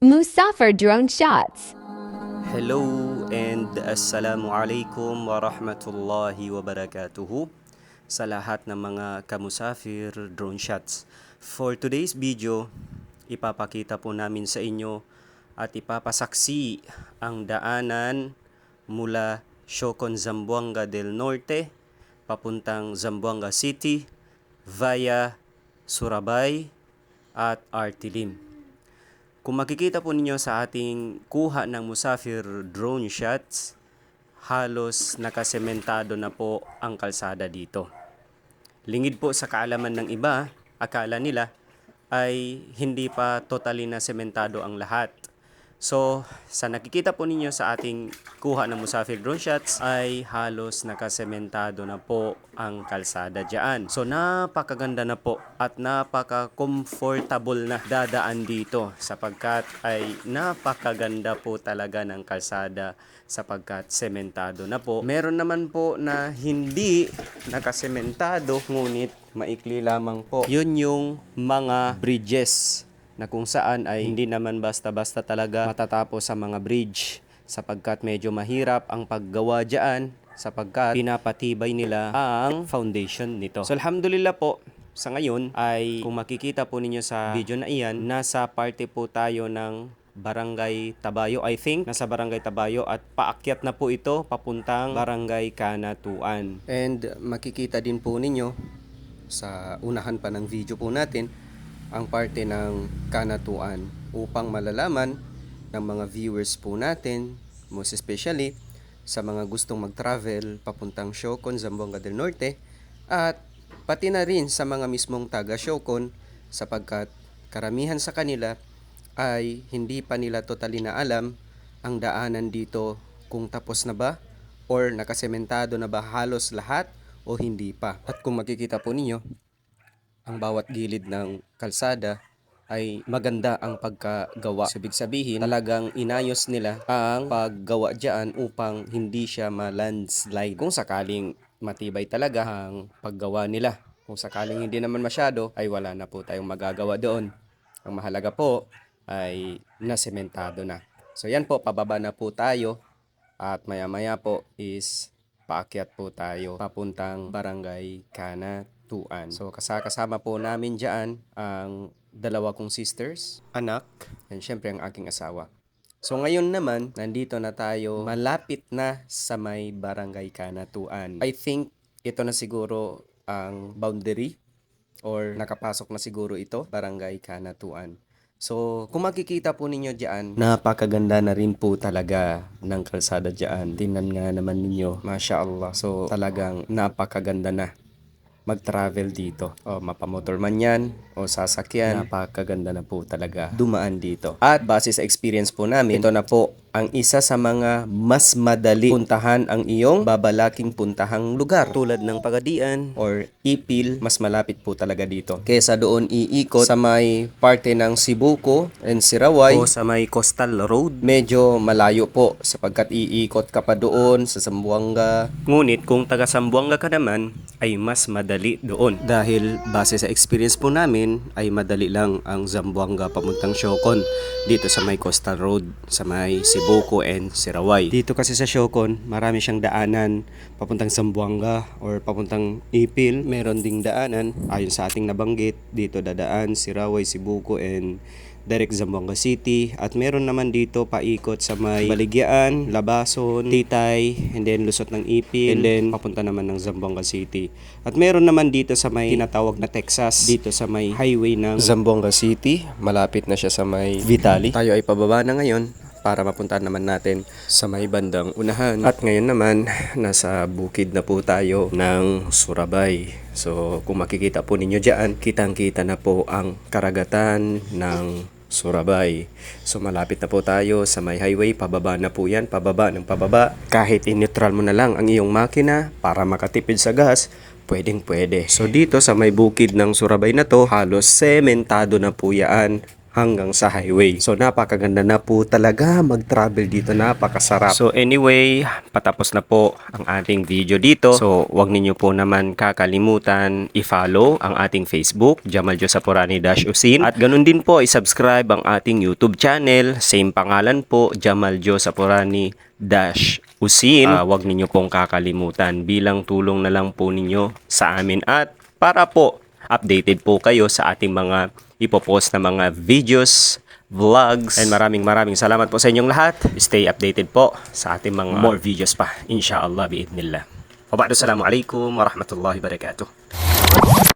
Musafir drone shots. Hello and assalamu alaikum wa rahmatullahi wa barakatuhu sa lahat ng mga kamusafir drone shots. For today's video, ipapakita po namin sa inyo at ipapasaksi ang daanan mula Shokon Zamboanga del Norte papuntang Zamboanga City via Surabay at Artilim. Kung makikita po ninyo sa ating kuha ng Musafir drone shots, halos nakasementado na po ang kalsada dito. Lingid po sa kaalaman ng iba, akala nila ay hindi pa totally na sementado ang lahat. So, sa nakikita po ninyo sa ating kuha ng Musafir drone shots ay halos nakasementado na po ang kalsada dyan. So, napakaganda na po at napaka-comfortable na dadaan dito sapagkat ay napakaganda po talaga ng kalsada sapagkat sementado na po. Meron naman po na hindi nakasementado ngunit maikli lamang po. Yun yung mga bridges na kung saan ay hindi naman basta-basta talaga matatapos sa mga bridge sapagkat medyo mahirap ang paggawa dyan sapagkat pinapatibay nila ang foundation nito. So alhamdulillah po, sa ngayon ay kung makikita po ninyo sa video na iyan, nasa parte po tayo ng Barangay Tabayo, I think. Nasa Barangay Tabayo at paakyat na po ito papuntang Barangay Kanatuan. And makikita din po ninyo sa unahan pa ng video po natin ang parte ng kanatuan upang malalaman ng mga viewers po natin, most especially sa mga gustong mag-travel papuntang Shokon, Zamboanga del Norte at pati na rin sa mga mismong taga Shokon sapagkat karamihan sa kanila ay hindi pa nila totally na alam ang daanan dito kung tapos na ba or nakasementado na ba halos lahat o hindi pa. At kung makikita po ninyo, ang bawat gilid ng kalsada ay maganda ang pagkagawa. So, ibig sabihin, talagang inayos nila ang paggawa dyan upang hindi siya ma-landslide. Kung sakaling matibay talaga ang paggawa nila. Kung sakaling hindi naman masyado, ay wala na po tayong magagawa doon. Ang mahalaga po ay nasementado na. So yan po, pababa na po tayo at maya-maya po is paakyat po tayo papuntang Barangay Kanatuan. So kasama po namin dyan ang dalawa kong sisters, anak, and syempre ang aking asawa. So ngayon naman, nandito na tayo malapit na sa may Barangay Kanatuan. I think ito na siguro ang boundary or nakapasok na siguro ito, Barangay Kanatuan. So, kung makikita po ninyo diyan, napakaganda na rin po talaga ng kalsada diyan. Tingnan nga naman ninyo, Masya Allah. So, talagang napakaganda na mag-travel dito. O mapamotor man yan o sasakyan, napakaganda na po talaga dumaan dito. At base sa experience po namin, ito na po ang isa sa mga mas madali puntahan ang iyong babalaking puntahang lugar. Tulad ng Pagadian or Ipil, mas malapit po talaga dito. Kesa doon iikot sa may parte ng Sibuko and Siraway o sa may Coastal Road, medyo malayo po sapagkat iikot ka pa doon sa Zamboanga. Ngunit kung taga Zamboanga ka naman, ay mas madali doon. Dahil base sa experience po namin, ay madali lang ang Zamboanga pamuntang Shokon dito sa may Coastal Road, sa may Sibuko and Siraway. Dito kasi sa Shokon, marami siyang daanan papuntang Zamboanga or papuntang Ipil. Meron ding daanan ayon sa ating nabanggit. Dito dadaan Siraway, Sibuko and direct Zamboanga City at meron naman dito paikot sa may Baligyan, Labason, Titay, and then lusot ng Ipil, and then papunta naman ng Zamboanga City. At meron naman dito sa may tinatawag na Texas, dito sa may highway ng Zamboanga City, malapit na siya sa may Vitali. Tayo ay pababa na ngayon para mapuntahan naman natin sa may bandang unahan. At ngayon naman, nasa bukid na po tayo ng Surabay. So, kung makikita po ninyo dyan, kitang-kita na po ang karagatan ng Surabay. So malapit na po tayo sa may highway, pababa na po yan, pababa ng pababa. Kahit in-neutral mo na lang ang iyong makina para makatipid sa gas, pwedeng pwede. So dito sa may bukid ng Surabay na to, halos sementado na po yan hanggang sa highway. So napakaganda na po talaga mag-travel dito, napakasarap. So anyway, patapos na po ang ating video dito. So wag ninyo po naman kakalimutan i-follow ang ating Facebook, Jamal Josapurani Dash Usin. At ganun din po, i-subscribe ang ating YouTube channel, same pangalan po, Jamal Josapurani Dash Usin. Ah, wag ninyo pong kakalimutan bilang tulong na lang po ninyo sa amin at para po updated po kayo sa ating mga ipopost na mga videos, vlogs. And maraming maraming salamat po sa inyong lahat. Stay updated po sa ating mga more videos pa. Inshallah, biidnillah. Wa ba'du, assalamu alaikum warahmatullahi wabarakatuh.